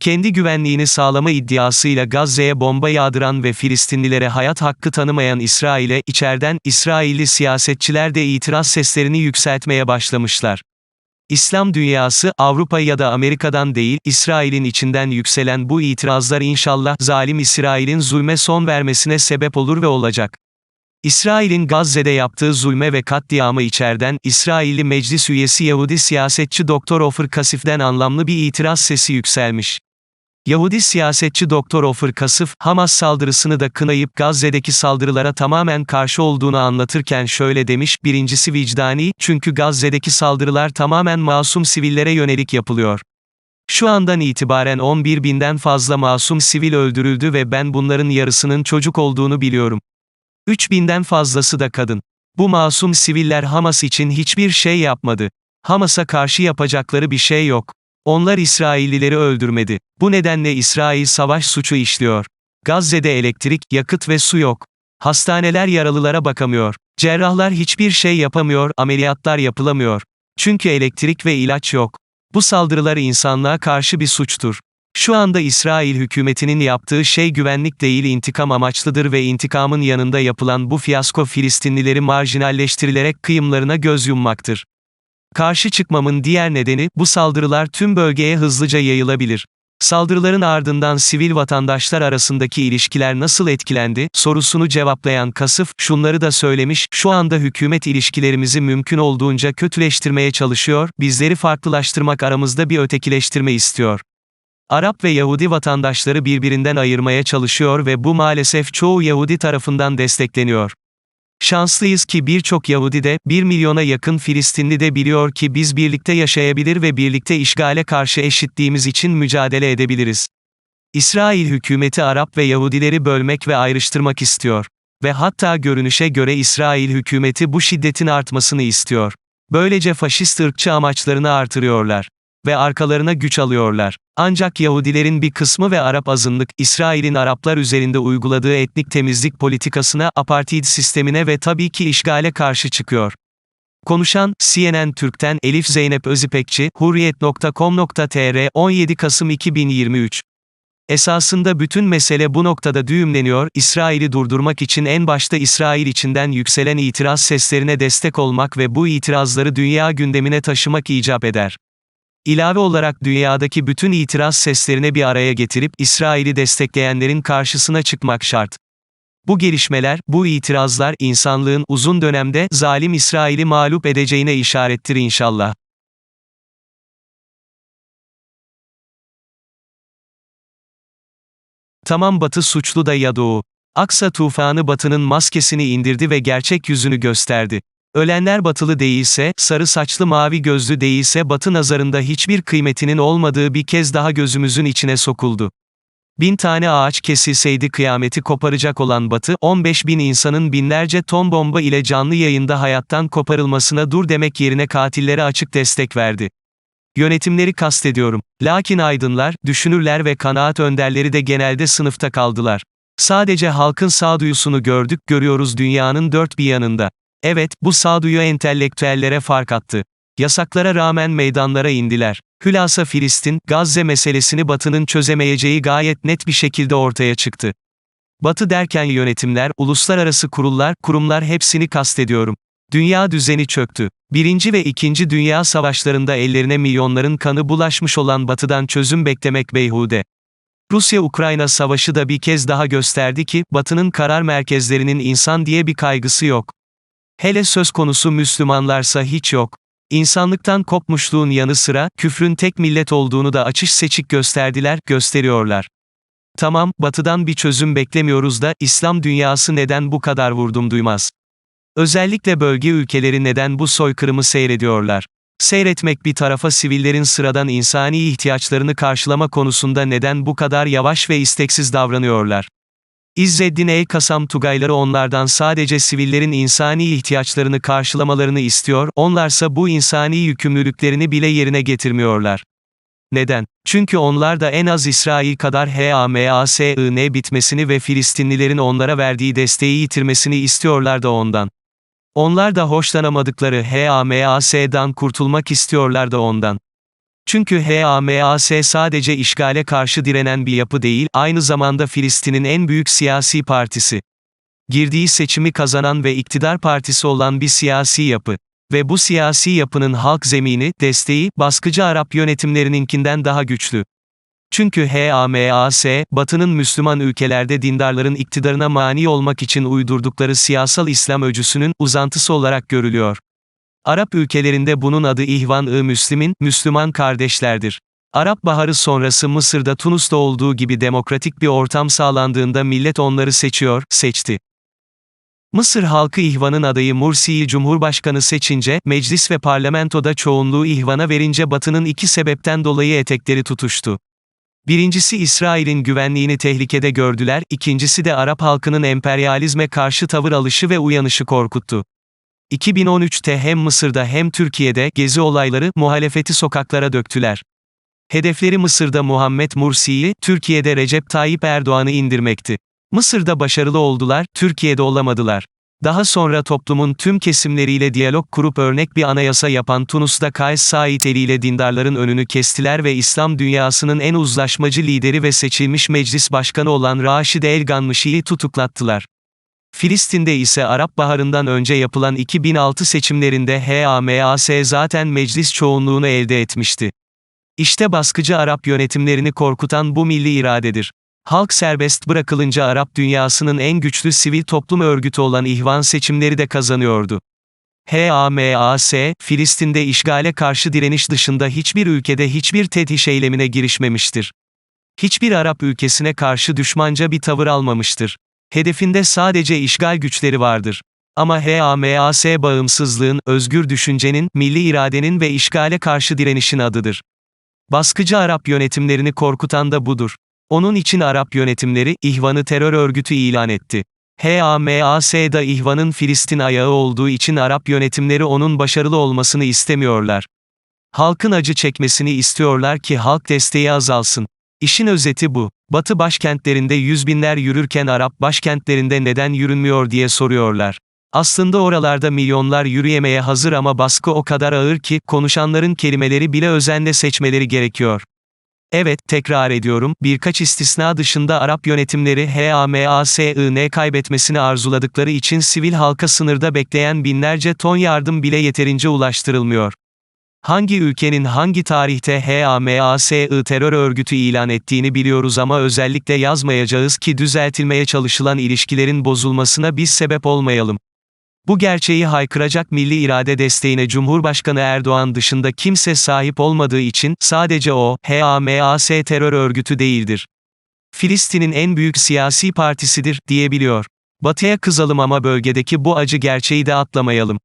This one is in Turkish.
Kendi güvenliğini sağlama iddiasıyla Gazze'ye bomba yağdıran ve Filistinlilere hayat hakkı tanımayan İsrail'e, içerden, İsrailli siyasetçiler de itiraz seslerini yükseltmeye başlamışlar. İslam dünyası, Avrupa ya da Amerika'dan değil, İsrail'in içinden yükselen bu itirazlar inşallah, zalim İsrail'in zulme son vermesine sebep olur ve olacak. İsrail'in Gazze'de yaptığı zulme ve katliamı içerden, İsrailli meclis üyesi Yahudi siyasetçi Dr. Ofer Kasif'den anlamlı bir itiraz sesi yükselmiş. Yahudi siyasetçi Dr. Ofer Kasif, Hamas saldırısını da kınayıp Gazze'deki saldırılara tamamen karşı olduğunu anlatırken şöyle demiş, birincisi vicdani, çünkü Gazze'deki saldırılar tamamen masum sivillere yönelik yapılıyor. Şu andan itibaren 11 binden fazla masum sivil öldürüldü ve ben bunların yarısının çocuk olduğunu biliyorum. 3 binden fazlası da kadın. Bu masum siviller Hamas için hiçbir şey yapmadı. Hamas'a karşı yapacakları bir şey yok. Onlar İsraillileri öldürmedi. Bu nedenle İsrail savaş suçu işliyor. Gazze'de elektrik, yakıt ve su yok. Hastaneler yaralılara bakamıyor. Cerrahlar hiçbir şey yapamıyor, ameliyatlar yapılamıyor. Çünkü elektrik ve ilaç yok. Bu saldırılar insanlığa karşı bir suçtur. Şu anda İsrail hükümetinin yaptığı şey güvenlik değil intikam amaçlıdır ve intikamın yanında yapılan bu fiyasko Filistinlileri marjinalleştirilerek kıyımlarına göz yummaktır. Karşı çıkmamın diğer nedeni, bu saldırılar tüm bölgeye hızlıca yayılabilir. Saldırıların ardından sivil vatandaşlar arasındaki ilişkiler nasıl etkilendi, sorusunu cevaplayan Kasıf, şunları da söylemiş, şu anda hükümet ilişkilerimizi mümkün olduğunca kötüleştirmeye çalışıyor, bizleri farklılaştırmak aramızda bir ötekileştirme istiyor. Arap ve Yahudi vatandaşları birbirinden ayırmaya çalışıyor ve bu maalesef çoğu Yahudi tarafından destekleniyor. Şanslıyız ki birçok Yahudi de, 1 milyona yakın Filistinli de biliyor ki biz birlikte yaşayabilir ve birlikte işgale karşı eşitliğimiz için mücadele edebiliriz. İsrail hükümeti Arap ve Yahudileri bölmek ve ayrıştırmak istiyor. Ve hatta görünüşe göre İsrail hükümeti bu şiddetin artmasını istiyor. Böylece faşist ırkçı amaçlarını artırıyorlar. Ve arkalarına güç alıyorlar. Ancak Yahudilerin bir kısmı ve Arap azınlık, İsrail'in Araplar üzerinde uyguladığı etnik temizlik politikasına, apartheid sistemine ve tabii ki işgale karşı çıkıyor. Konuşan, CNN Türk'ten Elif Zeynep Özipekçi, Hurriyet.com.tr 17 Kasım 2023 Esasında bütün mesele bu noktada düğümleniyor, İsrail'i durdurmak için en başta İsrail içinden yükselen itiraz seslerine destek olmak ve bu itirazları dünya gündemine taşımak icap eder. İlave olarak dünyadaki bütün itiraz seslerine bir araya getirip İsrail'i destekleyenlerin karşısına çıkmak şart. Bu gelişmeler, bu itirazlar insanlığın uzun dönemde zalim İsrail'i mağlup edeceğine işarettir inşallah. Tamam Batı suçlu da ya Doğu. Aksa tufanı Batı'nın maskesini indirdi ve gerçek yüzünü gösterdi. Ölenler batılı değilse, sarı saçlı mavi gözlü değilse batı nazarında hiçbir kıymetinin olmadığı bir kez daha gözümüzün içine sokuldu. Bin tane ağaç kesilseydi kıyameti koparacak olan Batı, 15 bin insanın binlerce ton bomba ile canlı yayında hayattan koparılmasına dur demek yerine katillere açık destek verdi. Yönetimleri kastediyorum. Lakin aydınlar, düşünürler ve kanaat önderleri de genelde sınıfta kaldılar. Sadece halkın sağduyusunu gördük, görüyoruz dünyanın dört bir yanında. Evet, bu sağduyu entelektüellere fark attı. Yasaklara rağmen meydanlara indiler. Hülasa Filistin, Gazze meselesini Batı'nın çözemeyeceği gayet net bir şekilde ortaya çıktı. Batı derken yönetimler, uluslararası kurullar, kurumlar hepsini kastediyorum. Dünya düzeni çöktü. Birinci ve ikinci dünya savaşlarında ellerine milyonların kanı bulaşmış olan Batı'dan çözüm beklemek beyhude. Rusya-Ukrayna savaşı da bir kez daha gösterdi ki, Batı'nın karar merkezlerinin insan diye bir kaygısı yok. Hele söz konusu Müslümanlarsa hiç yok. İnsanlıktan kopmuşluğun yanı sıra, küfrün tek millet olduğunu da açış seçik gösterdiler, gösteriyorlar. Tamam, batıdan bir çözüm beklemiyoruz da, İslam dünyası neden bu kadar vurdum duymaz? Özellikle bölge ülkeleri neden bu soykırımı seyrediyorlar? Seyretmek bir tarafa sivillerin sıradan insani ihtiyaçlarını karşılama konusunda neden bu kadar yavaş ve isteksiz davranıyorlar? İzzeddin Ey Kasam Tugayları onlardan sadece sivillerin insani ihtiyaçlarını karşılamalarını istiyor, onlarsa bu insani yükümlülüklerini bile yerine getirmiyorlar. Neden? Çünkü onlar da en az İsrail kadar HAMASIN bitmesini ve Filistinlilerin onlara verdiği desteği yitirmesini istiyorlar da ondan. Onlar da hoşlanamadıkları HAMAS'dan kurtulmak istiyorlar da ondan. Çünkü HAMAS sadece işgale karşı direnen bir yapı değil, aynı zamanda Filistin'in en büyük siyasi partisi. Girdiği seçimi kazanan ve iktidar partisi olan bir siyasi yapı. Ve bu siyasi yapının halk zemini, desteği, baskıcı Arap yönetimlerininkinden daha güçlü. Çünkü HAMAS, Batı'nın Müslüman ülkelerde dindarların iktidarına mani olmak için uydurdukları siyasal İslam öcüsünün uzantısı olarak görülüyor. Arap ülkelerinde bunun adı İhvan-ı Müslim'in, Müslüman kardeşlerdir. Arap Baharı sonrası Mısır'da Tunus'ta olduğu gibi demokratik bir ortam sağlandığında millet onları seçiyor, seçti. Mısır halkı İhvan'ın adayı Mursi'yi Cumhurbaşkanı seçince, meclis ve parlamentoda çoğunluğu İhvan'a verince Batı'nın iki sebepten dolayı etekleri tutuştu. Birincisi İsrail'in güvenliğini tehlikede gördüler, ikincisi de Arap halkının emperyalizme karşı tavır alışı ve uyanışı korkuttu. 2013'te hem Mısır'da hem Türkiye'de gezi olayları muhalefeti sokaklara döktüler. Hedefleri Mısır'da Muhammed Mursi'yi, Türkiye'de Recep Tayyip Erdoğan'ı indirmekti. Mısır'da başarılı oldular, Türkiye'de olamadılar. Daha sonra toplumun tüm kesimleriyle diyalog kurup örnek bir anayasa yapan Tunus'ta Kays Said Eli ile dindarların önünü kestiler ve İslam dünyasının en uzlaşmacı lideri ve seçilmiş meclis başkanı olan Raşid El Ganmışi'yi tutuklattılar. Filistin'de ise Arap Baharı'ndan önce yapılan 2006 seçimlerinde HAMAS zaten meclis çoğunluğunu elde etmişti. İşte baskıcı Arap yönetimlerini korkutan bu milli iradedir. Halk serbest bırakılınca Arap dünyasının en güçlü sivil toplum örgütü olan İhvan seçimleri de kazanıyordu. HAMAS, Filistin'de işgale karşı direniş dışında hiçbir ülkede hiçbir tedhiş eylemine girişmemiştir. Hiçbir Arap ülkesine karşı düşmanca bir tavır almamıştır. Hedefinde sadece işgal güçleri vardır. Ama HAMAS bağımsızlığın, özgür düşüncenin, milli iradenin ve işgale karşı direnişin adıdır. Baskıcı Arap yönetimlerini korkutan da budur. Onun için Arap yönetimleri, İhvan'ı terör örgütü ilan etti. HAMAS'da İhvan'ın Filistin ayağı olduğu için Arap yönetimleri onun başarılı olmasını istemiyorlar. Halkın acı çekmesini istiyorlar ki halk desteği azalsın. İşin özeti bu. Batı başkentlerinde yüz binler yürürken Arap başkentlerinde neden yürünmüyor diye soruyorlar. Aslında oralarda milyonlar yürüyemeye hazır ama baskı o kadar ağır ki, konuşanların kelimeleri bile özenle seçmeleri gerekiyor. Evet, tekrar ediyorum, birkaç istisna dışında Arap yönetimleri HAMAS'ın kaybetmesini arzuladıkları için sivil halka sınırda bekleyen binlerce ton yardım bile yeterince ulaştırılmıyor. Hangi ülkenin hangi tarihte HAMAS'ı terör örgütü ilan ettiğini biliyoruz ama özellikle yazmayacağız ki düzeltilmeye çalışılan ilişkilerin bozulmasına biz sebep olmayalım. Bu gerçeği haykıracak milli irade desteğine Cumhurbaşkanı Erdoğan dışında kimse sahip olmadığı için, sadece o, HAMAS terör örgütü değildir. Filistin'in en büyük siyasi partisidir, diyebiliyor. Batıya kızalım ama bölgedeki bu acı gerçeği de atlamayalım.